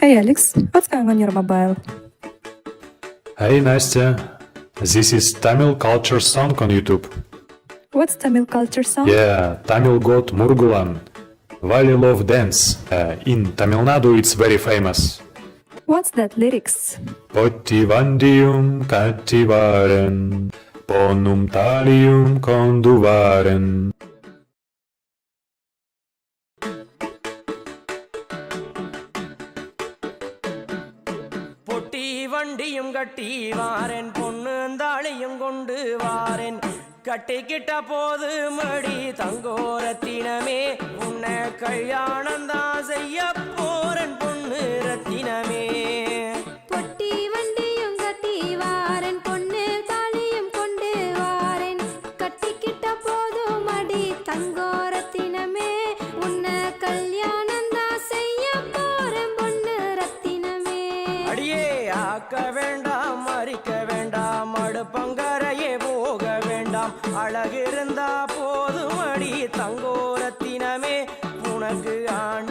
Hey Alex, what's going on your mobile? Hey Nastya, this is Tamil culture song on YouTube. What's Tamil culture song? Yeah, Tamil god Murgulan. Valley Love Dance. Uh, in Tamil Nadu it's very famous. What's that lyrics? Pottivandium cattivaren, bonum talium conduvaren. கட்டி வாரேன் பொண்ணு தாளியும் கொண்டு வாரேன். கட்டிக்கிட்ட போது மடி தங்கோரத்தினமே உன்னை கல்யாணம் தான் செய்ய போறன் பொண்ணு ரத்தினமே. போக வேண்டாம் அழகிருந்தா போதும் அடி தங்கோரத்தினமே உனக்கு ஆண்டு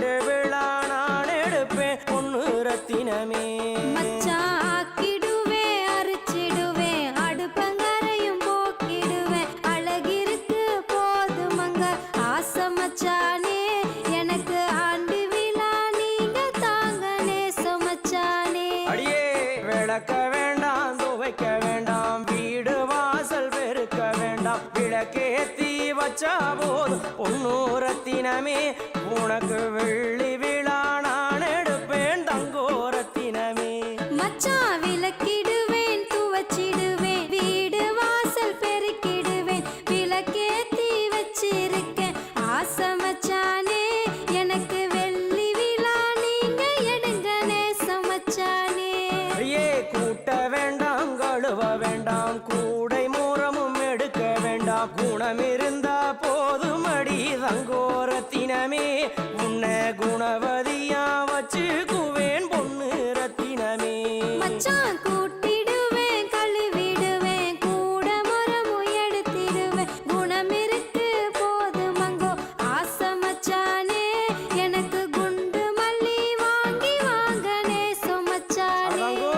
வச்சா போதும் பொண்ணு ரத்தினமே உனக்கு வெள்ளி விழா நான் எடுப்பேன் தங்கோ ரத்தினமே மச்சான் விளக்கிடுவேன் துவச்சிடுவேன் வீடு வாசல் பெருக்கிடுவேன் விளக்கேத்தி வச்சிருக்கேன். ஆசை மச்சானே எனக்கு வெள்ளி விழா நீங்க எடுங்க நேசம் மச்சானே. ஐயே கூட்ட வேண்டாம் கழுவ வேண்டாம் கூடை மூரமும் எடுக்க வேண்டாம் குணம் இருந்தா போதும் அடி தங்கோரத்தினமே உன்னை குணவதியா வச்சுக்குவேன் பொண்ணு ரத்தினமே. மச்சான் கூட்டிடுவேன் கழுவிடுவேன் கூட மரமும் எடுத்திடுவேன் குணம் இருக்கு போதும் அங்கோ ஆசை மச்சானே எனக்கு குண்டு மல்லி வாங்கி வாங்க நேசம் மச்சானே. அதங்கோ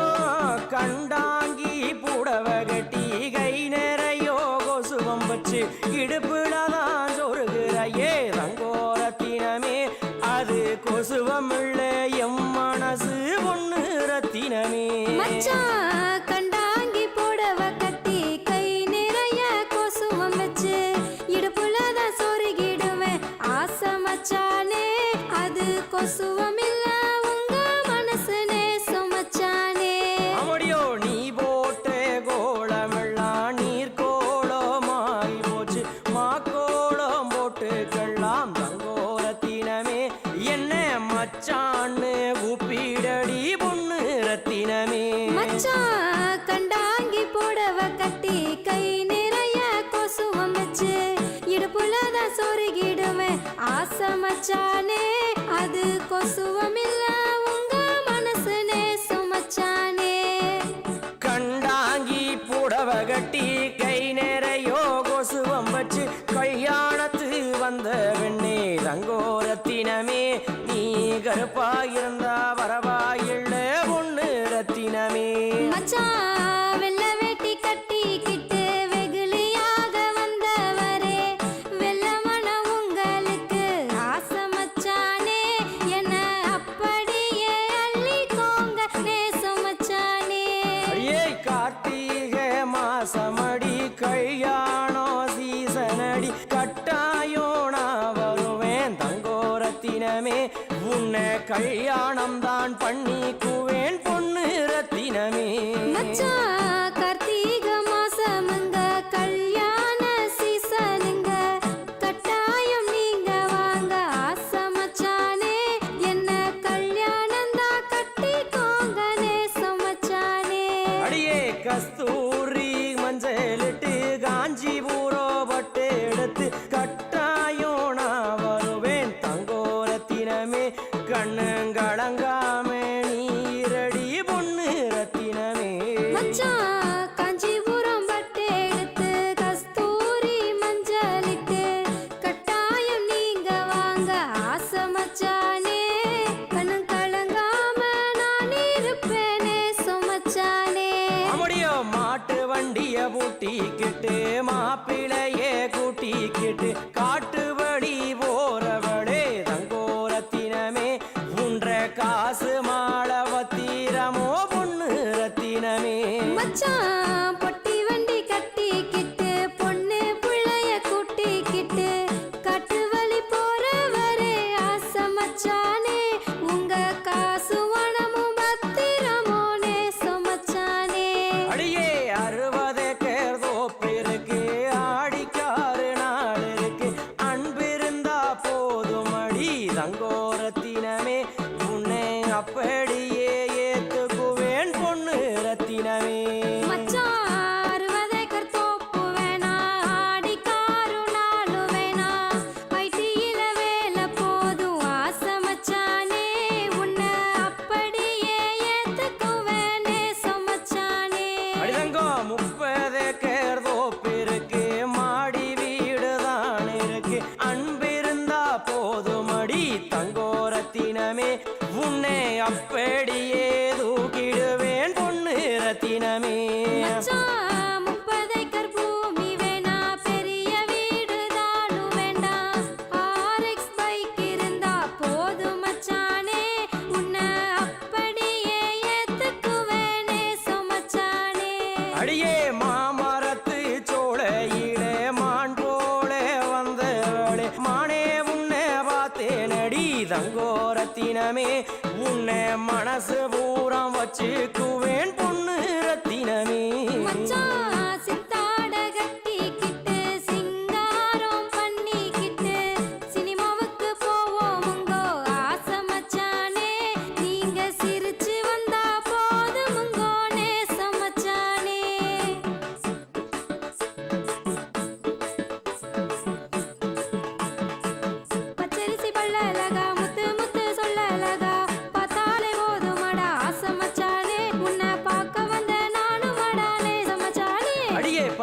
கண்டாங்கி புடவ கட்டி கை நிறையோ கொசுவம் வச்சு இடுப்புல மச்சான்னு உப்பிடடி பொண்ணு ரத்தினமே. மச்சான் கண்டாங்கி புடவ கட்டி கை நிறைய கொசுவம் வச்சு இடுப்புல சொருகிடுவேன் ஆசை மச்சானே அது கொசுவம் இல்ல உங்க மனசு நேசம் மச்சானே கண்டாங்கி புடவ கட்டி கை நிறையோ கொசுவம் வச்சு கல்யாணத்து வந்த வெண்ணே தங்கோரத்தினமே நீ கருப்பாயிருந்தா. சமடி கல்யாணம் சீசனடி கட்டாயோ நான் வருவேன் தங்கோரத்தினமே. உன்னை கல்யாணம் தான் பண்ணி கூ కస్తూ காசு மாலை வத்தீரமோ பொண்ணு ரத்தினமே. மச்சான் பொட்டு ரத்தினமே உன்னை அப்படியே ஏத்துக்குவேன் பொண்ணு ரத்தினமே. ரத்தினமே உன்னை அப்படியே தூக்கிடுவேன் பொண்ணு ரத்தினமே. தங்கோரத்தினமே உன்னை மனசு பூரம் வச்சுக்குவேன் பொண்ணு ரத்தினமே.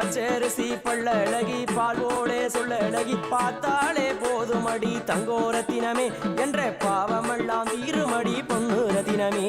பச்சரிசி பல்லழகி பால்வோடே சொல்லழகி பார்த்தாலே போதுமடி தங்கோரத்தினமே என்ற பாவமெல்லாம் தீருமடி பொன்னுரத்தினமே